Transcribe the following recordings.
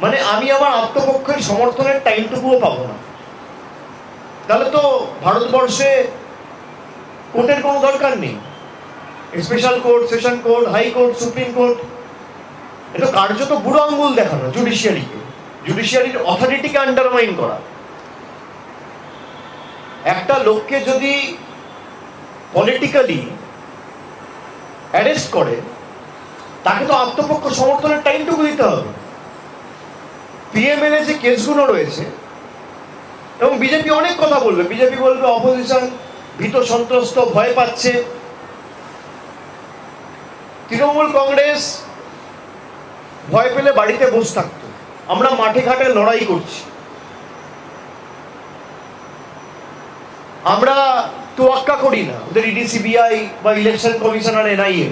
মানে আমি আমার আত্মপক্ষের সমর্থনের টাইমটুকুও পাবো না। তাহলে তো ভারতবর্ষে কোর্টের কোনো দরকার নেই। Special court, session court, high court, supreme court, এটা কার্যত বুড়ো আঙ্গুল দেখানো জুডিশিয়ারিকে। জুডিশিয়ারির অথরিটিকে আন্ডারমাইন করা। একটা লোককে যদি পলিটিক্যালি অ্যারেস্ট করে, তাকে তো আত্মপক্ষ সমর্থনের টাইমটুকু দিতে হবে। পিএমএলএ যে কেসগুলো রয়েছে, এবং বিজেপি অনেক কথা বলবে। বিজেপি বলবে অপোজিশন ভীত সন্ত্রস্ত, ভয় পাচ্ছে। তৃণমূল কংগ্রেস ভয় পেলে বাড়িতে বসে থাকতো। আমরা মাঠে ঘাটে লড়াই করছি। আমরা তোয়াক্কা করি না। ওদের ইডি সিবিআই বা ইলেকশন কমিশনার এনআইএ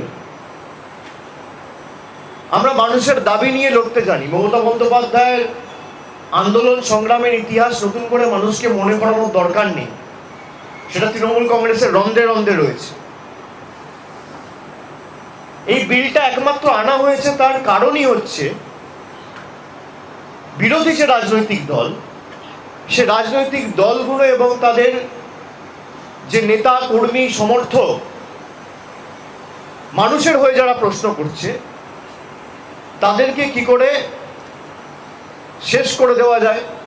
আমরা মানুষের দাবি নিয়ে লড়তে জানি। মমতা বন্দ্যোপাধ্যায়ের আন্দোলন সংগ্রামের ইতিহাস নতুন করে মানুষকে মনে করানোর দরকার নেই। সেটা তৃণমূল কংগ্রেসের রন্ধে রন্ধে রয়েছে। এই বিলটা একমাত্র আনা হয়েছে, তার কারণই হচ্ছে বিরোধী যে রাজনৈতিক দল, সে রাজনৈতিক দলগুলো এবং তাদের যে নেতা, কর্মী, সমর্থক, মানুষের হয়ে যারা প্রশ্ন করছে তাদেরকে কি করে শেষ করে দেওয়া যায়?